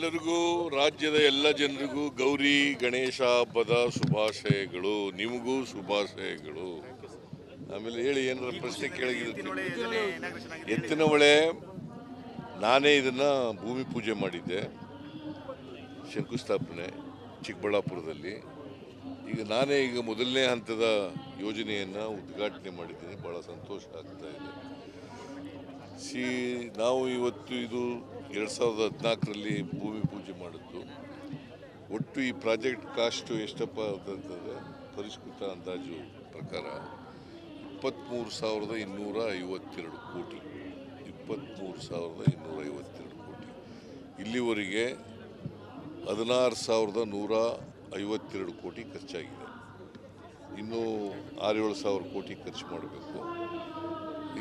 ಎಲ್ಲರಿಗೂ, ರಾಜ್ಯದ ಎಲ್ಲ ಜನರಿಗೂ ಗೌರಿ, ಗಣೇಶ ಹಬ್ಬದ ಶುಭಾಶಯಗಳು, ನಿಮಗೂ ಶುಭಾಶಯಗಳು. ಆಮೇಲೆ ಹೇಳಿ ಏನಾರ ಪ್ರಶ್ನೆ ಕೇಳಿದ್ರೆ ಎತ್ತಿನ ಹೊಳೆ, ನಾನೇ ಇದನ್ನು ಭೂಮಿ ಪೂಜೆ ಮಾಡಿದ್ದೆ, ಶಂಕುಸ್ಥಾಪನೆ ಚಿಕ್ಕಬಳ್ಳಾಪುರದಲ್ಲಿ. ಈಗ ನಾನೇ ಈಗ ಮೊದಲನೇ ಹಂತದ ಯೋಜನೆಯನ್ನು ಉದ್ಘಾಟನೆ ಮಾಡಿದ್ದೀನಿ ಭಾಳ ಸಂತೋಷ ಆಗ್ತಾ ಇದೆ. ಸಿ, ನಾವು ಇವತ್ತು ಇದು ಎರಡು ಸಾವಿರದ ಹದಿನಾಲ್ಕರಲ್ಲಿ ಭೂಮಿ ಪೂಜೆ ಮಾಡಿದ್ದು. ಒಟ್ಟು ಈ ಪ್ರಾಜೆಕ್ಟ್ ಕಾಸ್ಟು ಎಷ್ಟಪ್ಪ ಅಂತಂತಂದರೆ ಪರಿಷ್ಕೃತ ಅಂದಾಜು ಪ್ರಕಾರ ಇಪ್ಪತ್ತ್ಮೂರು ಸಾವಿರದ ಇನ್ನೂರ ಐವತ್ತೆರಡು ಕೋಟಿ. ಇಪ್ಪತ್ತ್ಮೂರು ಸಾವಿರದ ಇನ್ನೂರ ಐವತ್ತೆರಡು ಕೋಟಿ. ಇಲ್ಲಿವರೆಗೆ ಹದಿನಾರು ಸಾವಿರದ ನೂರ ಐವತ್ತೆರಡು ಕೋಟಿ ಖರ್ಚಾಗಿದೆ. ಇನ್ನೂ ಆರೇಳು ಸಾವಿರ ಕೋಟಿ ಖರ್ಚು ಮಾಡಬೇಕು.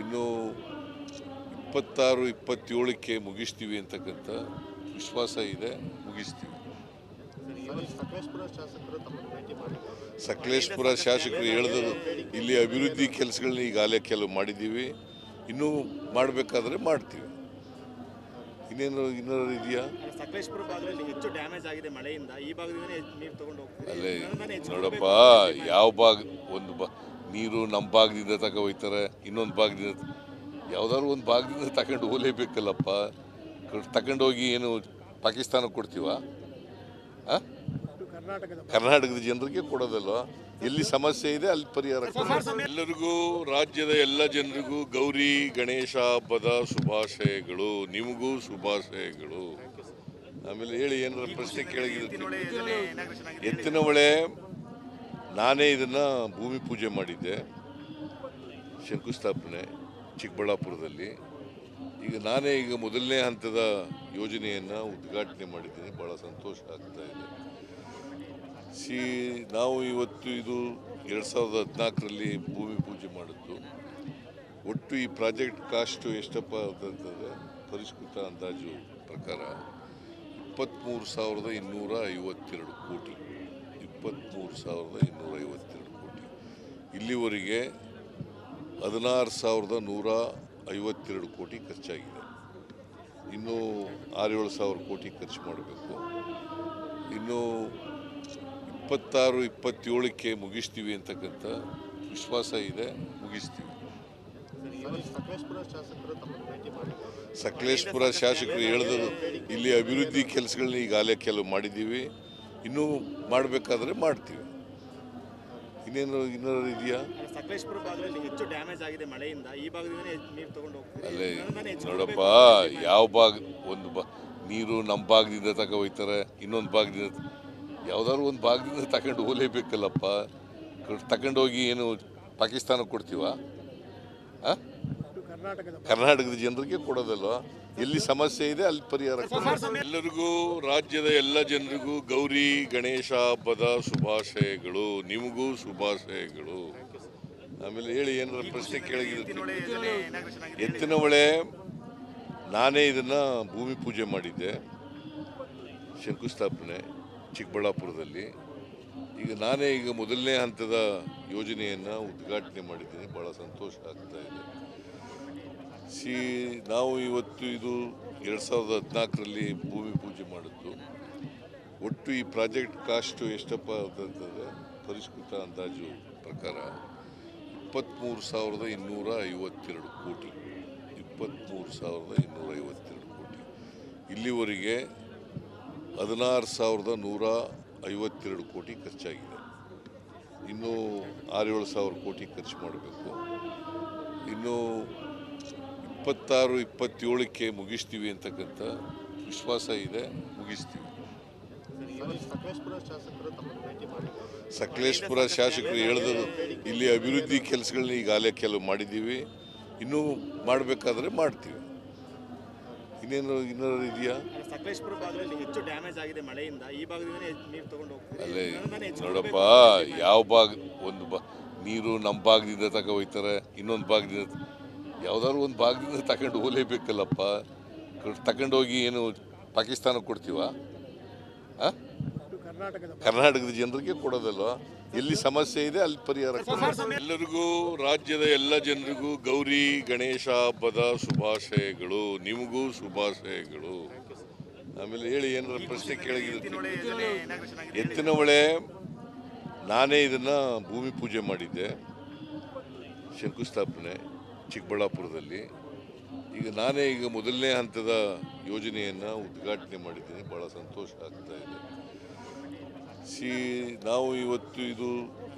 ಇನ್ನು ಇಪ್ಪತ್ತಾರು ಇಪ್ಪತ್ತೇಳಕ್ಕೆ ಮುಗಿಸ್ತೀವಿ ಅಂತಕ್ಕಂಥ ವಿಶ್ವಾಸ ಇದೆ ಮುಗಿಸ್ತೀವಿ. ಸಕಲೇಶ್ಪುರ ಶಾಸಕರು ಹೇಳಿದರು ಇಲ್ಲಿ ಅಭಿವೃದ್ಧಿ ಕೆಲಸಗಳನ್ನ ಈಗಾಗಲೇ ಕೆಲವು ಮಾಡಿದ್ದೀವಿ ಇನ್ನೂ ಮಾಡಬೇಕಾದ್ರೆ ಮಾಡ್ತೀವಿ. ಇನ್ನೇನು ಇನ್ನೇನಾದ್ರು ಇದೆಯಾ? ಸಕಲೇಶ್ಪುರ ಭಾಗದಲ್ಲಿ ಹೆಚ್ಚು ಡ್ಯಾಮೇಜ್ ಆಗಿದೆ ಮಳೆಯಿಂದ ಈ ಭಾಗದಿಂದನೇ ನೀರು ತಗೊಂಡು ಹೋಗ್ತೀವಿ ಅಲ್ಲೇ ನೋಡಪ್ಪ ಯಾವ ಭಾಗ ಒಂದು ಬಾ ನೀರು ನಮ್ಮ ಭಾಗದಿಂದ ತಗೋ ಹೋಯ್ತಾರೆ ಇನ್ನೊಂದು ಭಾಗದಿಂದ ಯಾವ್ದಾದ್ರು ಒಂದು ಭಾಗದಿಂದ ತಗೊಂಡು ಹೋಗ್ಲೇಬೇಕಲ್ಲಪ್ಪ. ತಗೊಂಡೋಗಿ ಏನು ಪಾಕಿಸ್ತಾನಕ್ಕೆ ಕೊಡ್ತೀವ? ಕರ್ನಾಟಕದ ಜನರಿಗೆ ಕೊಡೋದಲ್ವ? ಎಲ್ಲಿ ಸಮಸ್ಯೆ ಇದೆ ಅಲ್ಲಿ ಪರಿಹಾರ ಎಲ್ಲರಿಗೂ, ರಾಜ್ಯದ ಎಲ್ಲ ಜನರಿಗೂ ಗೌರಿ ಗಣೇಶ ಹಬ್ಬದ ಶುಭಾಶಯಗಳು. ನಿಮಗೂ ಶುಭಾಶಯಗಳು. ಆಮೇಲೆ ಹೇಳಿ ಏನಾರ ಪ್ರಶ್ನೆ ಕೇಳಿದ್ರು ಎತ್ತಿನ ಹೊಳೆ, ನಾನೇ ಇದನ್ನ ಭೂಮಿ ಪೂಜೆ ಮಾಡಿದ್ದೆ. ಶಂಕುಸ್ಥಾಪನೆ. ಚಿಕ್ಕಬಳ್ಳಾಪುರದಲ್ಲಿ. ಈಗ ನಾನೇ ಈಗ ಮೊದಲನೇ ಹಂತದ ಯೋಜನೆಯನ್ನು ಉದ್ಘಾಟನೆ ಮಾಡಿದ್ದೀನಿ. ಭಾಳ ಸಂತೋಷ ಆಗ್ತಾ ಇದೆ. ಸಿ, ನಾವು ಇವತ್ತು ಇದು ಎರಡು ಸಾವಿರದ ಹದಿನಾಲ್ಕರಲ್ಲಿ ಭೂಮಿ ಪೂಜೆ ಮಾಡಿದ್ದು. ಒಟ್ಟು ಈ ಪ್ರಾಜೆಕ್ಟ್ ಕಾಸ್ಟು ಎಷ್ಟಪ್ಪ ಅಂತಂತಂದರೆ ಪರಿಷ್ಕೃತ ಅಂದಾಜು ಪ್ರಕಾರ ಇಪ್ಪತ್ತ್ಮೂರು ಸಾವಿರದ ಇನ್ನೂರ ಐವತ್ತೆರಡು ಕೋಟಿ. ಇಪ್ಪತ್ತ್ಮೂರು ಸಾವಿರದ ಇನ್ನೂರ ಐವತ್ತೆರಡು ಕೋಟಿ. ಇಲ್ಲಿವರೆಗೆ ಹದಿನಾರು ಸಾವಿರದ ನೂರ ಐವತ್ತೆರಡು ಕೋಟಿ ಖರ್ಚಾಗಿದೆ. ಇನ್ನೂ ಆರೇಳು ಸಾವಿರ ಕೋಟಿ ಖರ್ಚು ಮಾಡಬೇಕು. ಇನ್ನು ಇಪ್ಪತ್ತಾರು, ಇಪ್ಪತ್ತೇಳಕ್ಕೆ ಮುಗಿಸ್ತೀವಿ ಅಂತಕ್ಕಂಥ ವಿಶ್ವಾಸ ಇದೆ, ಮುಗಿಸ್ತೀವಿ. ಸಕಲೇಶ್ಪುರ ಶಾಸಕರು ಹೇಳಿದರು, ಇಲ್ಲಿ ಅಭಿವೃದ್ಧಿ ಕೆಲಸಗಳನ್ನ ಈಗಾಗಲೇ ಕೆಲವು ಮಾಡಿದ್ದೀವಿ, ಇನ್ನೂ ಮಾಡಬೇಕಾದ್ರೆ ಮಾಡ್ತೀವಿ. ಇನ್ನೇನು ಇನ್ನೇನಾದ್ರು ಇದೆಯಾ? ಸಕಲೇಶ್ಪುರ ಭಾಗದಲ್ಲಿ ಹೆಚ್ಚು ಡ್ಯಾಮೇಜ್ ಆಗಿದೆ ಮಳೆಯಿಂದ. ಈ ನೀರು ತಗೊಂಡು ಅಲ್ಲೇ ನೋಡಪ್ಪ ಯಾವ ಭಾಗ ಒಂದು ಬಾ ನೀರು ನಮ್ಮ ಭಾಗದಿಂದ ತಗ ಹೋಯ್ತಾರೆ ಇನ್ನೊಂದು ಭಾಗದಿಂದ ಯಾವ್ದಾದ್ರು ಒಂದು ಭಾಗದಿಂದ ತಗೊಂಡು ಹೋಗ್ಲೇಬೇಕಲ್ಲಪ್ಪ. ತಗೊಂಡು ಹೋಗಿ ಏನು ಪಾಕಿಸ್ತಾನಕ್ಕೆ ಕೊಡ್ತೀವ? ಕರ್ನಾಟಕದ ಜನರಿಗೆ ಕೊಡೋದಲ್ವಾ? ಎಲ್ಲಿ ಸಮಸ್ಯೆ ಇದೆ, ಅಲ್ಲಿ ಪರಿಹಾರ. ಎಲ್ಲರಿಗೂ, ರಾಜ್ಯದ ಎಲ್ಲ ಜನರಿಗೂ ಗೌರಿ ಗಣೇಶ ಹಬ್ಬದ ಶುಭಾಶಯಗಳು, ನಿಮಗೂ ಶುಭಾಶಯಗಳು. ಆಮೇಲೆ ಹೇಳಿ ಏನಾರ ಪ್ರಶ್ನೆ ಕೇಳಿದ್ರು ಎತ್ತಿನ ಹೊಳೆ, ನಾನೇ ಇದನ್ನ ಭೂಮಿ ಪೂಜೆ ಮಾಡಿದ್ದೆ, ಶಂಕುಸ್ಥಾಪನೆ ಚಿಕ್ಕಬಳ್ಳಾಪುರದಲ್ಲಿ. ಈಗ ನಾನೇ ಈಗ ಮೊದಲನೇ ಹಂತದ ಯೋಜನೆಯನ್ನು ಉದ್ಘಾಟನೆ ಮಾಡಿದ್ದೀನಿ ಭಾಳ ಸಂತೋಷ ಆಗ್ತಾ ಇದೆ. ಸಿ, ನಾವು ಇವತ್ತು ಇದು ಎರಡು ಸಾವಿರದ ಹದಿನಾಲ್ಕರಲ್ಲಿ ಭೂಮಿ ಪೂಜೆ ಮಾಡಿದ್ದು. ಒಟ್ಟು ಈ ಪ್ರಾಜೆಕ್ಟ್ ಕಾಸ್ಟು ಎಷ್ಟಪ್ಪ ಅಂತಂತಂದರೆ, ಪರಿಷ್ಕೃತ ಅಂದಾಜು ಪ್ರಕಾರ ಇಪ್ಪತ್ತ್ಮೂರು ಸಾವಿರದ ಇನ್ನೂರ ಐವತ್ತೆರಡು ಕೋಟಿ. ಇಪ್ಪತ್ತ್ಮೂರು ಸಾವಿರದ ಇನ್ನೂರ ಐವತ್ತೆರಡು ಕೋಟಿ. ಇಲ್ಲಿವರೆಗೆ ಹದಿನಾರು ಸಾವಿರದ ನೂರ ಐವತ್ತೆರಡು ಕೋಟಿ ಖರ್ಚಾಗಿದೆ. ಇನ್ನೂ ಆರೇಳು ಸಾವಿರ ಕೋಟಿ ಖರ್ಚು ಮಾಡಬೇಕು. ಇನ್ನು ಇಪ್ಪತ್ತಾರು ಇಪ್ಪತ್ತೇಳಕ್ಕೆ ಮುಗಿಸ್ತೀವಿ ಅಂತಕ್ಕಂಥ ವಿಶ್ವಾಸ ಇದೆ ಮುಗಿಸ್ತೀವಿ. ಸಕಲೇಶ್ಪುರ ಶಾಸಕರು ಹೇಳಿದರು ಇಲ್ಲಿ ಅಭಿವೃದ್ಧಿ ಕೆಲಸಗಳನ್ನ ಈಗಾಗಲೇ ಕೆಲವು ಮಾಡಿದ್ದೀವಿ ಇನ್ನೂ ಮಾಡಬೇಕಾದ್ರೆ ಮಾಡ್ತೀವಿ. ಇನ್ನೇನು ಇನ್ನೇನಾದ್ರು ಇದೆಯಾ? ಅಲ್ಲೇ ನೋಡಪ್ಪ ಯಾವ ಭಾಗ ಒಂದು ಬಾ ನೀರು ನಮ್ಮ ಭಾಗದಿಂದ ತಗೋ ಹೋಯ್ತಾರೆ ಇನ್ನೊಂದು ಭಾಗದಿಂದ ಯಾವ್ದಾದ್ರು ಒಂದು ಭಾಗದಿಂದ ತಗೊಂಡು ಹೋಗ್ಲೇಬೇಕಲ್ಲಪ್ಪ. ತಗೊಂಡೋಗಿ ಏನು ಪಾಕಿಸ್ತಾನಕ್ಕೆ ಕೊಡ್ತೀವ? ಕರ್ನಾಟಕದ ಜನರಿಗೆ ಕೊಡೋದಲ್ವ? ಎಲ್ಲಿ ಸಮಸ್ಯೆ ಇದೆ, ಅಲ್ಲಿ ಪರಿಹಾರ ಎಲ್ಲರಿಗೂ, ರಾಜ್ಯದ ಎಲ್ಲ ಜನರಿಗೂ ಗೌರಿ ಗಣೇಶ ಹಬ್ಬದ ಶುಭಾಶಯಗಳು. ನಿಮಗೂ ಶುಭಾಶಯಗಳು. ಆಮೇಲೆ ಹೇಳಿ ಏನಾರ ಪ್ರಶ್ನೆ ಕೇಳಿದ್ರೆ? ಎತ್ತಿನ ಹೊಳೆ, ನಾನೇ ಇದನ್ನು ಭೂಮಿ ಪೂಜೆ ಮಾಡಿದ್ದೆ, ಶಂಕುಸ್ಥಾಪನೆ. ಚಿಕ್ಕಬಳ್ಳಾಪುರದಲ್ಲಿ. ಈಗ ನಾನೇ ಈಗ ಮೊದಲನೇ ಹಂತದ ಯೋಜನೆಯನ್ನು ಉದ್ಘಾಟನೆ ಮಾಡಿದ್ದೀನಿ. ಭಾಳ ಸಂತೋಷ ಆಗ್ತಾ ಇದೆ. ಸಿ, ನಾವು ಇವತ್ತು ಇದು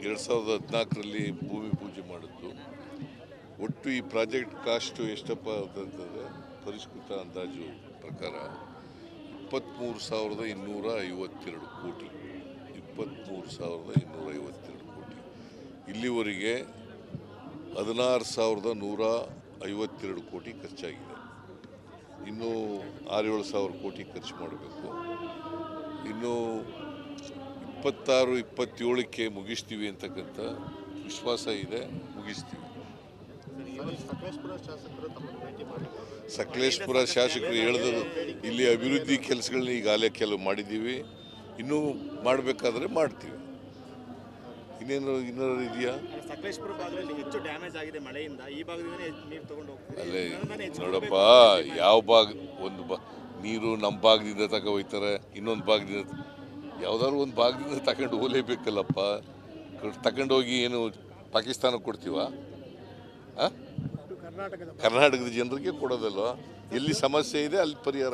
ಎರಡು ಸಾವಿರದ ಹದಿನಾಲ್ಕರಲ್ಲಿ ಭೂಮಿ ಪೂಜೆ ಮಾಡಿದ್ದು. ಒಟ್ಟು ಈ ಪ್ರಾಜೆಕ್ಟ್ ಕಾಸ್ಟು ಎಷ್ಟಪ್ಪ ಅಂತಂತಂದರೆ ಪರಿಷ್ಕೃತ ಅಂದಾಜು ಪ್ರಕಾರ ಇಪ್ಪತ್ತ್ಮೂರು ಸಾವಿರದ ಇನ್ನೂರ ಐವತ್ತೆರಡು ಕೋಟಿ. ಇಪ್ಪತ್ತ್ಮೂರು ಸಾವಿರದ ಇನ್ನೂರ ಐವತ್ತೆರಡು ಕೋಟಿ. ಇಲ್ಲಿವರೆಗೆ ಹದಿನಾರು ಸಾವಿರದ ನೂರ ಐವತ್ತೆರಡು ಕೋಟಿ ಖರ್ಚಾಗಿದೆ. ಇನ್ನೂ ಆರೇಳು ಸಾವಿರ ಕೋಟಿ ಖರ್ಚು ಮಾಡಬೇಕು. ಇನ್ನು ಇಪ್ಪತ್ತಾರು, ಇಪ್ಪತ್ತೇಳಕ್ಕೆ ಮುಗಿಸ್ತೀವಿ ಅಂತಕ್ಕಂಥ ವಿಶ್ವಾಸ ಇದೆ, ಮುಗಿಸ್ತೀವಿ. ಸಕಲೇಶ್ಪುರ ಶಾಸಕರು ಹೇಳಿದ್ರು ಇಲ್ಲಿ ಅಭಿವೃದ್ಧಿ ಕೆಲಸಗಳನ್ನ ಈಗಾಗಲೇ ಕೆಲವು ಮಾಡಿದ್ದೀವಿ. ಇನ್ನೂ ಮಾಡಬೇಕಾದ್ರೆ ಮಾಡ್ತೀವಿ. ಇನ್ನೇನು ಇನ್ನೂರು ಇದೆಯಾ? ಸಕಲೇಶ್ಪುರ ಭಾಗದಲ್ಲಿ ಹೆಚ್ಚು ಡ್ಯಾಮೇಜ್ ಆಗಿದೆ ಮಳೆಯಿಂದ. ಈ ನೀರು ತಗೊಂಡು ಅಲ್ಲೇ ನೋಡಪ್ಪ ಯಾವ ಭಾಗ ಒಂದು ಬಾ ನೀರು ನಮ್ಮ ಭಾಗದಿಂದ ತಗ ಹೋಯ್ತಾರೆ ಇನ್ನೊಂದು ಭಾಗದಿಂದ ಯಾವ್ದಾದ್ರು ಒಂದು ಭಾಗದಿಂದ ತಗೊಂಡು ಹೋಗ್ಲೇಬೇಕಲ್ಲಪ್ಪ. ತಗೊಂಡು ಹೋಗಿ ಏನು ಪಾಕಿಸ್ತಾನಕ್ಕೆ ಕೊಡ್ತೀವ? ಕರ್ನಾಟಕದ ಜನರಿಗೆ ಕೊಡೋದಲ್ವ? ಎಲ್ಲಿ ಸಮಸ್ಯೆ ಇದೆ ಅಲ್ಲಿ ಪರಿಹಾರ.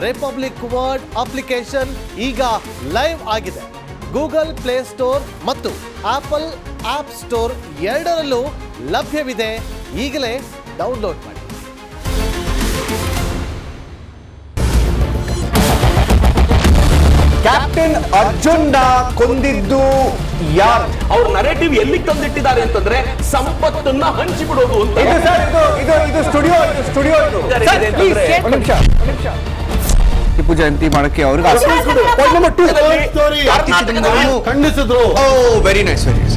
ರಿಪಬ್ಲಿಕ್ ವರ್ಡ್ ಅಪ್ಲಿಕೇಶನ್ ಈಗ ಲೈವ್ ಆಗಿದೆ. ಗೂಗಲ್ ಪ್ಲೇ ಸ್ಟೋರ್ ಮತ್ತು ಆಪಲ್ ಆಪ್ ಸ್ಟೋರ್ ಎರಡರಲ್ಲೂ ಲಭ್ಯವಿದೆ. ಈಗಲೇ ಡೌನ್ಲೋಡ್ ಮಾಡಿ. ಕ್ಯಾಪ್ಟನ್ ಅರ್ಜುನ್ ಕೊಂದಿದ್ದು ಯಾರ್? ಅವ್ರ ನರೇಟಿವ್ ಎಲ್ಲಿ ತಂದಿಟ್ಟಿದ್ದಾರೆ ಅಂತಂದ್ರೆ ಸಂಪತ್ತನ್ನ ಹಂಚಿಬಿಡೋದು ಅಂತ. ಇದು ಸರ್ ಇದು ಇದು ಇದು ಸ್ಟುಡಿಯೋ ಇದು ಸ್ಟುಡಿಯೋ ಇದು. ಸರ್, ಸರ್, ಇದೆ ಅಂತಂದ್ರೆ- ಒಂದ್ ನಿಮಿಷ ಒಂದ್ ನಿಮಿಷ. ಟಿಪ್ಪು ಜಯಂತಿ ಮಾಡಕ್ಕೆ ಅವ್ರಿಗೆ ಖಂಡಿಸಿದ್ರು. Oh very nice very nice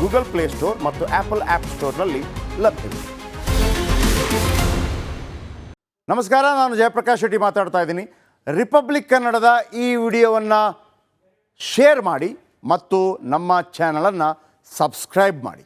Google Play Store ಮತ್ತು ಆಪಲ್ ಆ್ಯಪ್ ಸ್ಟೋರ್ನಲ್ಲಿ ಲಭ್ಯವಿದೆ. ನಮಸ್ಕಾರ, ನಾನು ಜಯಪ್ರಕಾಶ್ ಶೆಟ್ಟಿ ಮಾತಾಡ್ತಾ ಇದ್ದೀನಿ. ರಿಪಬ್ಲಿಕ್ ಕನ್ನಡದ ಈ ವಿಡಿಯೋವನ್ನು ಶೇರ್ ಮಾಡಿ ಮತ್ತು ನಮ್ಮ ಚಾನಲನ್ನು ಸಬ್ಸ್ಕ್ರೈಬ್ ಮಾಡಿ.